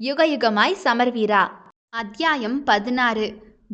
யுகயுகமாய் சமர்வீரா. அத்தியாயம் பதினாறு.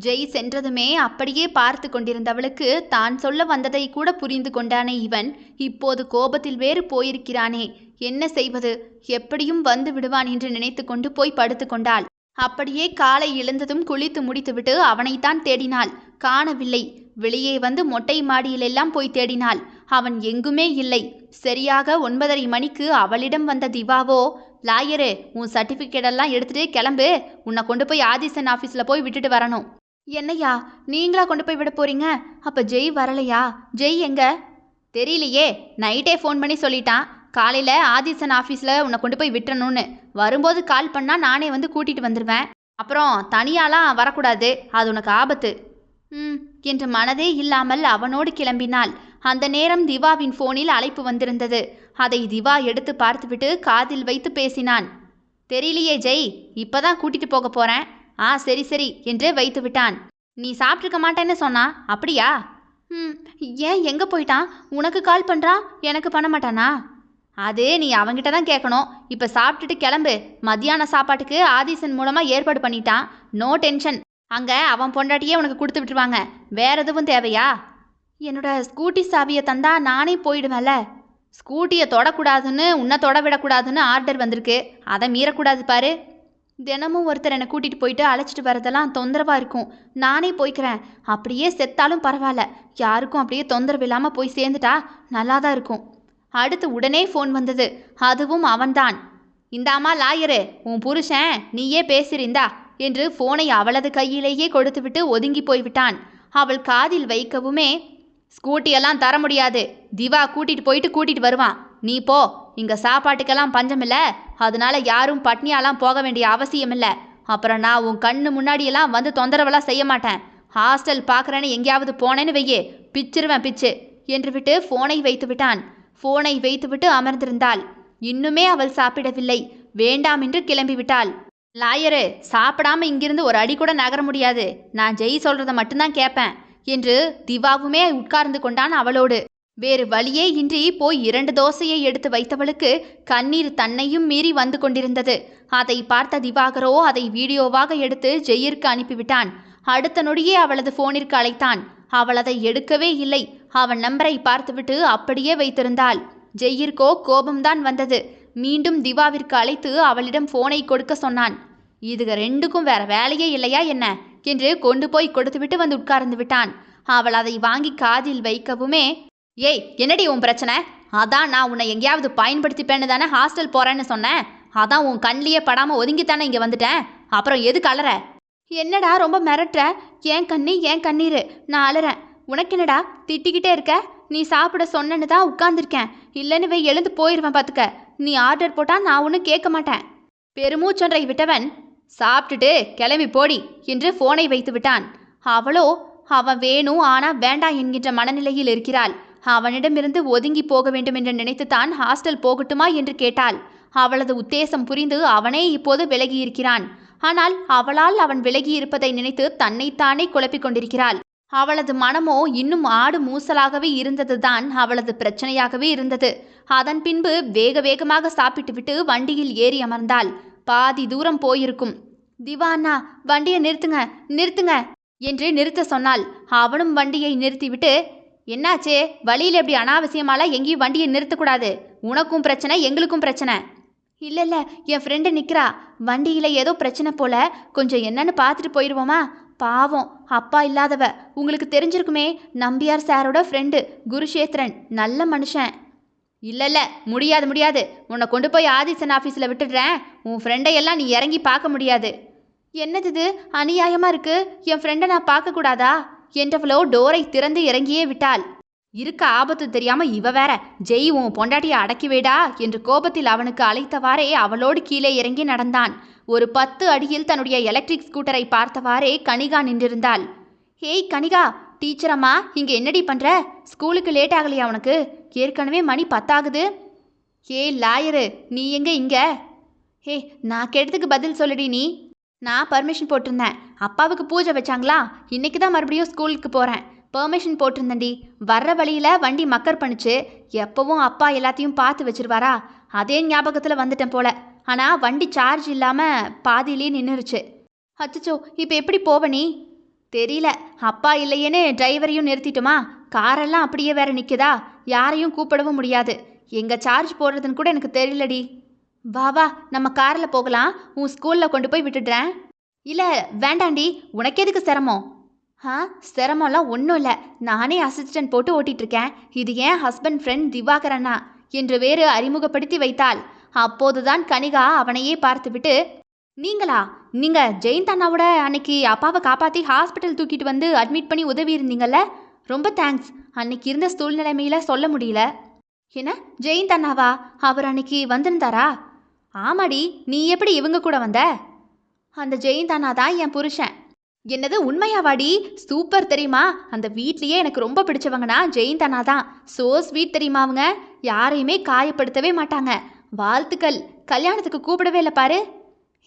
ஜெய் சென்றதுமே அப்படியே பார்த்து கொண்டிருந்தவளுக்கு தான் சொல்ல வந்ததை கூட புரிந்து கொண்டானே இவன். இப்போது கோபத்தில் வேறு போயிருக்கிறானே. என்ன செய்வது? எப்படியும் வந்து விடுவான் என்று நினைத்து கொண்டு போய் படுத்து கொண்டாள். அப்படியே காலை எழுந்ததும் குளித்து முடித்துவிட்டு அவனைத்தான் தேடினாள். காணவில்லை. வெளியே வந்து மொட்டை மாடியிலெல்லாம் போய் தேடினாள். அவன் எங்குமே இல்லை. சரியாக ஒன்பதரை மணிக்கு அவளிடம் வந்த திவாவோ லாயரு உன் சர்டிஃபிகேட் எல்லாம் கிளம்பு. உன்னை கொண்டு போய் ஆதிசன் ஆஃபீஸில் போய் விட்டுட்டு வரணும். என்னையா நீங்களா கொண்டு போய் விட போறீங்க? அப்போ ஜெய் வரலையா? ஜெய் எங்க? தெரியலையே. நைட்டே ஃபோன் பண்ணி சொல்லிட்டான். காலையில் ஆதிசன் ஆஃபீஸில் உன்னை கொண்டு போய் விட்டுறணும்னு. வரும்போது கால் பண்ணால் நானே வந்து கூட்டிகிட்டு வந்துடுவேன் அப்புறம் தனியாலாம் வரக்கூடாது. அது உனக்கு ஆபத்து. ம் என்று மனதே இல்லாமல் அவனோடு கிளம்பினாள். அந்த நேரம் திவாவின் ஃபோனில் அழைப்பு வந்திருந்தது. அதை திவா எடுத்து பார்த்துவிட்டு காதில் வைத்து பேசினான். தெரியலையே ஜெய் இப்பதான் கூட்டிட்டு போக போறேன். ஆ சரி சரி என்றே வைத்து விட்டான். நீ சாப்பிட்ருக்க மாட்டேன்னு சொன்னா அப்படியா? ம் ஏன் எங்கே போயிட்டான்? உனக்கு கால் பண்ணுறான் எனக்கு பண்ண மாட்டானா? அது நீ அவங்கிட்ட தான் கேட்கணும் இப்போ சாப்பிட்டுட்டு கிளம்பு. மத்தியான சாப்பாட்டுக்கு ஆதிசன் மூலமாக ஏற்பாடு பண்ணிட்டான். No tension. அங்கே அவன் பொண்டாட்டியே உனக்கு கொடுத்து விட்டுருவாங்க. வேற எதுவும் தேவையா? என்னோட ஸ்கூட்டி சாவியை தந்தா நானே போயிடுவேன்ல. ஸ்கூட்டியை தொடக்கூடாதுன்னு உன்னை தொட விடக்கூடாதுன்னு ஆர்டர் வந்திருக்கு. அதை மீறக்கூடாது பாரு. தினமும் ஒருத்தர் என்னை கூட்டிகிட்டு போயிட்டு அழைச்சிட்டு வரதெல்லாம் தொந்தரவாக இருக்கும். நானே போய்க்கிறேன். அப்படியே செத்தாலும் பரவாயில்ல. யாருக்கும் அப்படியே தொந்தரவு இல்லாமல் போய் சேர்ந்துட்டா நல்லா தான் இருக்கும். அடுத்து உடனே ஃபோன் வந்தது. அதுவும் அவன்தான். இந்தாமா லாயரு உன் புருஷன் நீயே பேசியிருந்தா என்று ஃபோனை அவளது கையிலேயே கொடுத்துவிட்டு ஒதுங்கி போய்விட்டான். அவள் காதில் வைக்கவுமே ஸ்கூட்டியெல்லாம் தர முடியாது. திவா கூட்டிட்டு போயிட்டு கூட்டிட்டு வருவான். நீ போ. இங்க சாப்பாட்டுக்கெல்லாம் பஞ்சமில்ல அதனால யாரும் பட்னியாலாம் போக வேண்டிய அவசியம் இல்லை. அப்புறம் நான் உன் கண்ணு முன்னாடியெல்லாம் வந்து தொந்தரவெல்லாம் செய்ய மாட்டேன். ஹாஸ்டல் பார்க்குறேன்னு எங்கேயாவது போனேன்னு வையே. பிச்சிருவேன் பிச்சு. என்று விட்டு ஃபோனை வைத்து விட்டான். ஃபோனை வைத்துவிட்டு அமர்ந்திருந்தாள். இன்னுமே அவள் சாப்பிடவில்லை. வேண்டாம் என்று கிளம்பிவிட்டாள் லாயரு சாப்பிடாம இங்கிருந்து ஒரு அடி கூட நகர முடியாது. நான் ஜெய் சொல்றத மட்டும்தான் கேட்பேன் என்று திவாவுமே உட்கார்ந்து கொண்டான் அவளோடு. வேறு வழியே இன்றி போய் இரண்டு தோசையை எடுத்து வைத்தவளுக்கு கண்ணீர் தன்னையும் மீறி வந்து கொண்டிருந்தது. அதை பார்த்த திவாகரோ அதை வீடியோவாக எடுத்து ஜெயிற்கு அனுப்பிவிட்டான். அடுத்த நொடியே அவளது போனிற்கு அழைத்தான். அவள் அதை எடுக்கவே இல்லை. அவன் நம்பரை பார்த்துவிட்டு அப்படியே வைத்திருந்தாள். ஜெயிற்கோ கோபம்தான் வந்தது. மீண்டும் திவாவிற்கு அழைத்து அவளிடம் போனை கொடுக்க சொன்னான். இதுக ரெண்டுக்கும் வேற வேலையே இல்லையா என்ன? என்று கொண்டு போய் கொடுத்துவிட்டு வந்து உட்கார்ந்து விட்டான். அவள் அதை வாங்கி காதில் வைக்கவுமே ஏய் என்னடி உன் பிரச்சனை? அதான் நான் உன்னை எங்கேயாவது பயன்படுத்திப்பேன்னு தானே ஹாஸ்டல் போறேன்னு சொன்னேன். அதான் உன் கண்லேயே படாமல் ஒதுங்கித்தானே இங்கே வந்துட்டேன். அப்புறம் எது கலற என்னடா ரொம்ப மிரட்டுற? ஏன் கண்ணி ஏன் கண்ணீர். நான் அலறேன். உனக்கு என்னடா திட்டிக்கிட்டே இருக்க? நீ சாப்பிட சொன்னேன்னு தான் உட்காந்துருக்கேன் இல்லைன்னு வை எழுந்து போயிடுவேன் பார்த்துக்க நீ ஆர்டர் போட்டால் நான் ஒன்றும் கேட்க மாட்டேன். பெருமூச்சொன்றை விட்டவன் சாப்பிட்டுட்டு கிளம்பி போடி என்று ஃபோனை வைத்து விட்டான். அவளோ? அவன் வேணும் ஆனா வேண்டாம் என்கின்ற மனநிலையில் இருக்கிறாள். அவனிடமிருந்து ஒதுங்கி போக வேண்டும் என்று நினைத்துத்தான் ஹாஸ்டல் போகட்டுமா என்று கேட்டாள். அவளது உத்தேசம் புரிந்து அவனே இப்போது விலகியிருக்கிறான். ஆனால் அவளால் அவன் விலகி இருப்பதை நினைத்து தன்னைத்தானே குழப்பிக் கொண்டிருக்கிறாள். அவளது மனமோ இன்னும் ஆடு மூசலாகவே இருந்ததுதான் அவளது பிரச்சனையாகவே இருந்தது. அதன் பின்பு வேக வேகமாக சாப்பிட்டுவிட்டு வண்டியில் ஏறி அமர்ந்தாள். பாதி தூரம் போயிருக்கும். திவா அண்ணா வண்டியை நிறுத்துங்க நிறுத்துங்க என்று நிறுத்த சொன்னாள். அவனும் வண்டியை நிறுத்திவிட்டு என்னாச்சே வழியில் எப்படி அனாவசியமாலாம் எங்கேயும் வண்டியை நிறுத்தக்கூடாது. உனக்கும் பிரச்சனை எங்களுக்கும் பிரச்சனை. இல்லை இல்லை என் ஃப்ரெண்டு நிற்கிறா வண்டியில் ஏதோ பிரச்சனை போல. கொஞ்சம் என்னன்னு பார்த்துட்டு போயிடுவோமா பாவம் அப்பா இல்லாதவ. உங்களுக்கு தெரிஞ்சிருக்குமே நம்பியார் சாரோட ஃப்ரெண்டு குருஷேத்திரன் நல்ல மனுஷன். இல்லை இல்லை முடியாது முடியாது. உன்னை கொண்டு போய் ஆதிசன் ஆஃபீஸில் விட்டுடுறேன். உன் ஃப்ரெண்டை எல்லாம் நீ இறங்கி பார்க்க முடியாது. என்னது இது? அநியாயமாக இருக்குது என் ஃப்ரெண்டை நான் பார்க்கக்கூடாதா என்றவளோ டோரை திறந்து இறங்கியே விட்டாள். இருக்க ஆபத்து தெரியாம இவ வேற. ஜெய் உன் பொண்டாட்டியை அடக்கி வைடா என்று கோபத்தில் அவனுக்கு அழைத்தவாறே அவளோடு கீழே இறங்கி நடந்தான். ஒரு பத்து அடியில் தன்னுடைய எலக்ட்ரிக் ஸ்கூட்டரை பார்த்தவாறே கனிகா நின்றிருந்தாள். ஹேய் கனிகா! டீச்சர் அம்மா என்னடி பண்ணுற ஸ்கூலுக்கு லேட் ஆகலையா உனக்கு? ஏற்கனவே மணி பத்தாகுது. ஏ லாயரு நீ எங்க இங்க? ஹே நான் கேட்டதுக்கு பதில் சொல்லுடி நீ. நான் பர்மிஷன் போட்டிருந்தேன். அப்பாவுக்கு பூஜை வச்சாங்களா? இன்னைக்கு தான் மறுபடியும் ஸ்கூலுக்கு போகிறேன் பெர்மிஷன் போட்டிருந்தேன்டி. வர்ற வழியில் வண்டி மக்கர் பண்ணுச்சு. எப்பவும் அப்பா எல்லாத்தையும் பார்த்து வச்சிருவாரா? அதே ஞாபகத்தில் வந்துட்டேன் போல. ஆனால் வண்டி சார்ஜ் இல்லாமல் பாதியிலே நின்றுருச்சு அச்சச்சோ இப்போ எப்படி போவ நீ? தெரியல. அப்பா இல்லையேன்னு டிரைவரையும் நிறுத்திட்டுமா? காரெல்லாம் அப்படியே வேற நிற்குதா யாரையும் கூப்பிடவும் முடியாது. எங்கே சார்ஜ் போடுறதுன்னு கூட எனக்கு தெரியலடி. வா வா நம்ம காரில் போகலாம். உன் ஸ்கூலில் கொண்டு போய் விட்டுடுறேன். இல்லை வேண்டாண்டி. உனக்கு எதுக்கு சிரமம்? ஆ சிரமம்லாம் ஒன்றும் இல்லை. நானே அசிஸ்டன்ட் போட்டு ஓட்டிகிட்ருக்கேன் இருக்கேன் இது ஏன் ஹஸ்பண்ட் ஃப்ரெண்ட் திவாகர் அண்ணா? என்று வேறு அறிமுகப்படுத்தி வைத்தாள். அப்போதுதான் கனிகா அவனையே பார்த்துவிட்டு நீங்களா? நீங்கள் ஜெயந்த் அண்ணாவோட அன்னைக்கு அப்பாவை காப்பாற்றி ஹாஸ்பிட்டல் தூக்கிட்டு வந்து அட்மிட் பண்ணி உதவி இருந்தீங்கல்ல ரொம்ப தேங்க்ஸ் அன்னைக்கு இருந்த சூழ்நிலைமையில சொல்ல முடியல. என்ன? ஜெயந்த் அண்ணாவா அவர் அன்னைக்கு வந்திருந்தாரா? ஆமாடி நீ எப்படி இவங்க கூட வந்த? அந்த ஜெயந்த் அண்ணா தான் என் புருஷன். என்னது உண்மையாவாடி? சூப்பர் தெரியுமா? அந்த வீட்லயே எனக்கு ரொம்ப பிடிச்சவங்கன்னா ஜெயந்த் அண்ணா தான். சோ ஸ்வீட் தெரியுமா அவங்க? யாரையுமே காயப்படுத்தவே மாட்டாங்க. வாழ்த்துக்கள். கல்யாணத்துக்கு கூப்பிடவே இல்லை பாரு.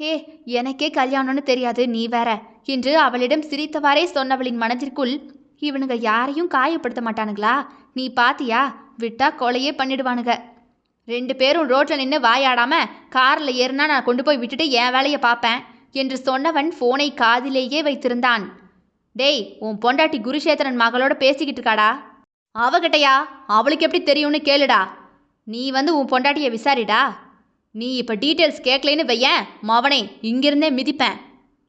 ஏ எனக்கே கல்யாணம்னு தெரியாது நீ வேற. என்று அவளிடம் சிரித்தவாறே சொன்னவளின் மனதிற்குள் இவனுங்க யாரையும் காயப்படுத்த மாட்டானுங்களா? நீ பாத்தியா? விட்டா கொலையே பண்ணிடுவானுங்க. ரெண்டு பேரும் ரோட்ல நின்று வாயாடாம கார்ல ஏறுனா நான் கொண்டு போய் விட்டுட்டு என் வேலையை பார்ப்பேன் என்று சொன்னவன் போனை காதிலேயே வைத்திருந்தான். டேய் உன் பொண்டாட்டி குருஷேத்திரன் மகளோட பேசிக்கிட்டு இருக்காடா? அவகிட்டயா? அவளுக்கு எப்படி தெரியும்னு கேளுடா. நீ வந்து உன் பொண்டாட்டியை விசாரிடா. நீ இப்போ டீட்டெயில்ஸ் கேட்கலன்னு வையேன் மவனே இங்கிருந்தே மிதிப்பேன்.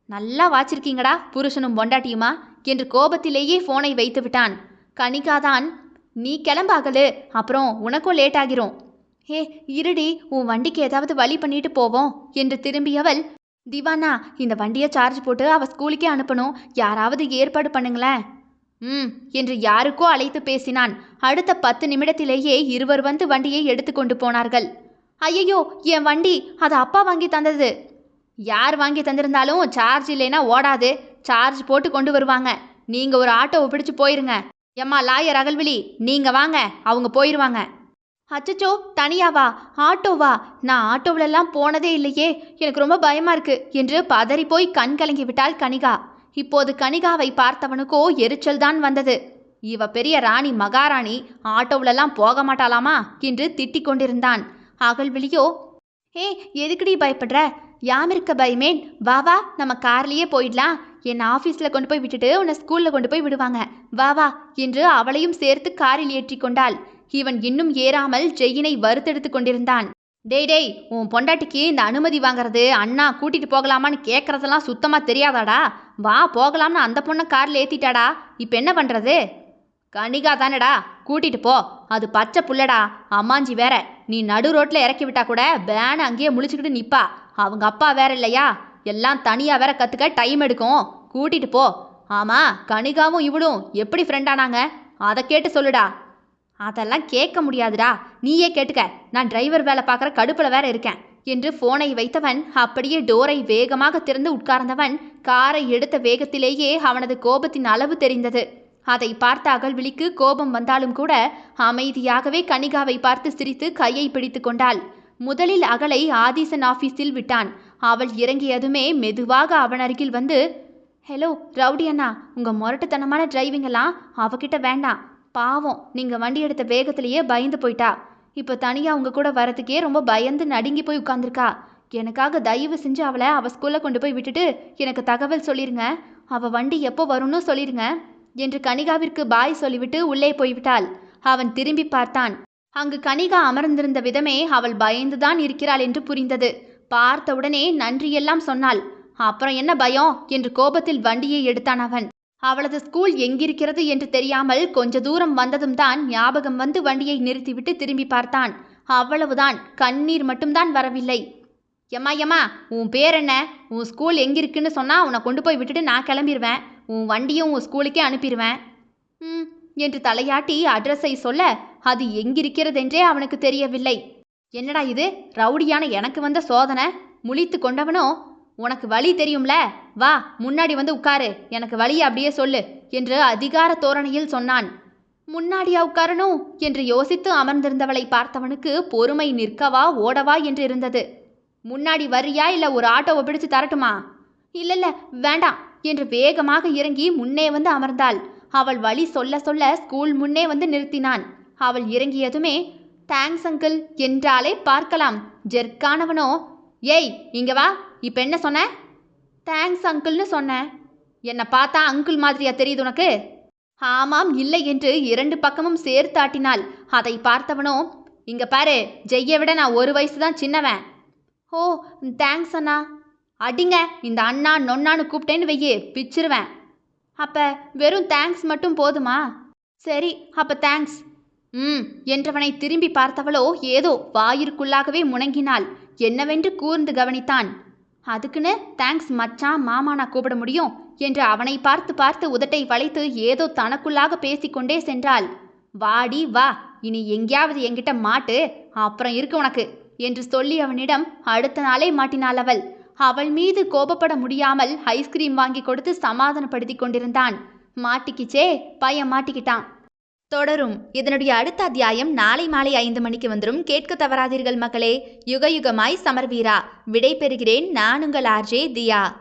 நல்லா வாச்சிருக்கீங்கடா புருஷனும் பொண்டாட்டியுமா? என்று கோபத்திலேயே ஃபோனை வைத்து விட்டான். கணிகாதான் நீ கிளம்பாகலு அப்புறம் உனக்கும் லேட் ஆகிரும். ஏ இருடி உன் வண்டிக்கு ஏதாவது வழி பண்ணிட்டு போவோம் என்று திரும்பியவள் திவானா இந்த வண்டியை சார்ஜ் போட்டு அவ ஸ்கூலுக்கே அனுப்பணும் யாராவது ஏற்பாடு பண்ணுங்களேன். ம் என்று யாருக்கோ அழைத்து பேசினான். அடுத்த பத்து நிமிடத்திலேயே இருவர் வந்து வண்டியை எடுத்து கொண்டு போனார்கள். ஐயையோ என் வண்டி அது அப்பா வாங்கி தந்தது. யார் வாங்கி தந்திருந்தாலும் சார்ஜ் இல்லைன்னா ஓடாது சார்ஜ் போட்டு கொண்டு வருவாங்க. நீங்க ஒரு ஆட்டோவை பிடிச்சு போயிருங்க. எம்மா லாயர் அகல்விழி நீங்க வாங்க அவங்க போயிருவாங்க. அச்சச்சோ தனியாவா ஆட்டோவா நான் ஆட்டோவிலெல்லாம் போனதே இல்லையே. எனக்கு ரொம்ப பயமா இருக்கு என்று பதறி போய் கண் கலங்கி விட்டாள் கனிகா. இப்போது கனிகாவை பார்த்தவனுக்கோ எரிச்சல் தான் வந்தது. இவ பெரிய ராணி மகாராணி ஆட்டோவிலெல்லாம் போக மாட்டாளாமா? என்று திட்டிக் கொண்டிருந்தான். அகல்விழியோ ஏ எதுக்குடி பயப்படுற? யாம் இருக்க பயமேன். வா வா நம்ம கார்லயே போயிடலாம். என் ஆஃபீஸில் கொண்டு போய் விட்டுட்டு உன்னை ஸ்கூலில் கொண்டு போய் விடுவாங்க. வா வா என்று அவளையும் சேர்த்து காரில் ஏற்றி கொண்டாள். இவன் இன்னும் ஏறாமல் ஜெயினை வறுத்தெடுத்து கொண்டிருந்தான். டேய் டேய் உன் பொண்டாட்டிக்கு இந்த அனுமதி வாங்குறது அண்ணா கூட்டிட்டு போகலாமான்னு கேட்கறதெல்லாம் சுத்தமாக தெரியாதாடா? வா போகலாம்னு அந்த பொண்ணை காரில் ஏற்றிட்டாடா இப்போ என்ன பண்ணுறது கனிகா தானடா கூட்டிட்டு போ. அது பச்சை புள்ளடா. அம்மாஞ்சி வேற. நீ நடு ரோட்டில் இறக்கி விட்டா கூட பேன அங்கேயே முழிச்சுக்கிட்டு நிப்பா. அவங்க அப்பா வேற இல்லையா? எல்லாம் தனியாக வேற கற்றுக்க டைம் எடுக்கும். கூட்டிகிட்டு போ. ஆமாம் கனிகாவும் இவளும் எப்படி ஃப்ரெண்டானாங்க அதை கேட்டு சொல்லுடா. அதெல்லாம் கேட்க முடியாதுடா. நீயே கேட்டுக்க. நான் டிரைவர் வேலை பார்க்குற கடுப்பில் வேற இருக்கேன். என்று ஃபோனை வைத்தவன் அப்படியே டோரை வேகமாக திறந்து உட்கார்ந்தவன் காரை எடுத்த வேகத்திலேயே அவனது கோபத்தின் அளவு தெரிந்தது. அதை பார்த்த அகல்விழிக்கு கோபம் வந்தாலும் கூட அமைதியாகவே கனிகாவை பார்த்து சிரித்து கையை பிடித்து கொண்டாள். முதலில் அகலை ஆதீசன் ஆபீஸில் விட்டான். அவள் இறங்கியதுமே மெதுவாக அவன் அருகில் வந்து ஹலோ ரவுடி அண்ணா உங்கள் முரட்டுத்தனமான டிரைவிங்கெல்லாம் அவகிட்ட வேண்டாம். பாவம் நீங்கள் வண்டி எடுத்த வேகத்திலேயே பயந்து போயிட்டா. இப்போ தனியாக உங்கள் கூட வரதுக்கே ரொம்ப பயந்து நடுங்கி போய் உட்காந்துருக்கா எனக்காக தயவு செஞ்சு அவளை அவள் ஸ்கூலில் கொண்டு போய் விட்டுட்டு எனக்கு தகவல் சொல்லிடுங்க அவள் வண்டி எப்போ வரும்னு சொல்லிடுங்க என்று கனிகாவிற்கு பாய் சொல்லிவிட்டு உள்ளே போய்விட்டாள். அவன் திரும்பி பார்த்தான். அங்கு கனிகா அமர்ந்திருந்த விதமே அவள் பயந்துதான் இருக்கிறாள் என்று புரிந்தது. பார்த்தவுடனே நன்றியெல்லாம் சொன்னாள். அப்புறம் என்ன பயம்? என்று கோபத்தில் வண்டியை எடுத்தான் அவன். அவளது ஸ்கூல் எங்கிருக்கிறது என்று தெரியாமல் கொஞ்ச தூரம் வந்ததும் தான் ஞாபகம் வந்து வண்டியை நிறுத்திவிட்டு திரும்பி பார்த்தான். அவ்வளவுதான் கண்ணீர் மட்டும்தான் வரவில்லை. எம்மா எம்மா உன் பேர் என்ன? உன் ஸ்கூல் எங்கிருக்குன்னு சொன்னால் உன்னை கொண்டு போய் விட்டுட்டு நான் கிளம்பிடுவேன் உன் வண்டியும் உன் ஸ்கூலுக்கே அனுப்பிடுவேன் ம் என்று தலையாட்டி அட்ரஸை சொல்ல அது எங்கிருக்கிறதென்றே அவனுக்கு தெரியவில்லை. என்னடா இது? ரவுடியான எனக்கு வந்த சோதனை? முழித்து கொண்டவனோ? உனக்கு வழி தெரியும்ல? வா முன்னாடி வந்து உட்காரு. எனக்கு வழியை அப்படியே சொல்லு என்று அதிகார தோரணையில் சொன்னான். முன்னாடியா உட்காரணும் என்று யோசித்து அமர்ந்திருந்தவளை பார்த்தவனுக்கு பொறுமை நிற்கவா ஓடவா என்று இருந்தது. முன்னாடி வர்றியா இல்ல ஒரு ஆட்டோவை பிடிச்சு தரட்டுமா? இல்ல இல்ல வேண்டாம் என்று வேகமாக இறங்கி முன்னே வந்து அமர்ந்தாள். அவள் வழி சொல்ல சொல்ல ஸ்கூல் முன்னே வந்து நிறுத்தினான். அவள் இறங்கியதுமே தேங்க்ஸ் அங்கிள் என்றாலே பார்க்கலாம். ஜெர்க்கானவனோ ஏய் இங்கே வா. இப்போ என்ன சொன்ன? தேங்க்ஸ் அங்கிள்னு சொன்னேன் என்னை பார்த்தா அங்கிள் மாதிரியா தெரியுது உனக்கு? ஆமாம் இல்லை என்று இரண்டு பக்கமும் சேர்த்தாட்டினாள் அதை பார்த்தவனோ இங்க பாரு ஜெய்யை விட நான் ஒரு வயசு தான் சின்னவன். ஓ தேங்க்ஸ் அண்ணா. அடிங்க இந்த அண்ணா நொன்னான்னு கூப்பிட்டேன்னு வெய்யே பிச்சிருவேன். அப்ப வெறும் தேங்க்ஸ் மட்டும் போதுமா? சரி அப்ப தேங்க்ஸ் ம் என்றவனை திரும்பி பார்த்தவளோ ஏதோ வாயிற்குள்ளாகவே முணங்கினாள். என்னவென்று கூர்ந்து கவனித்தான். அதுக்குன்னு தேங்க்ஸ் மச்சான் மாமா நான் கூப்பிட முடியும்? என்று அவனை பார்த்து பார்த்து உதட்டை வளைத்து ஏதோ தனக்குள்ளாக பேசிக்கொண்டே சென்றாள். வாடி வா. இனி எங்கேயாவது என்கிட்ட மாட்டு. அப்புறம் இருக்கு உனக்கு என்று சொல்லி அவனிடம் அடுத்த நாளே மாட்டினாள் அவள். அவள் மீது கோபப்பட முடியாமல் ஐஸ்கிரீம் வாங்கி கொடுத்து சமாதானப்படுத்தி கொண்டிருந்தான். மாட்டிக்கிச்சே பையன் மாட்டிக்கிட்டான். தொடரும். இதனுடைய அடுத்த அத்தியாயம் நாளை மாலை ஐந்து மணிக்கு வந்துடும் கேட்க தவறாதீர்கள் மக்களே. யுக யுகமாய் சமர்வீரா. விடை பெறுகிறேன் நான் உங்கள் ஆர்ஜே தியா.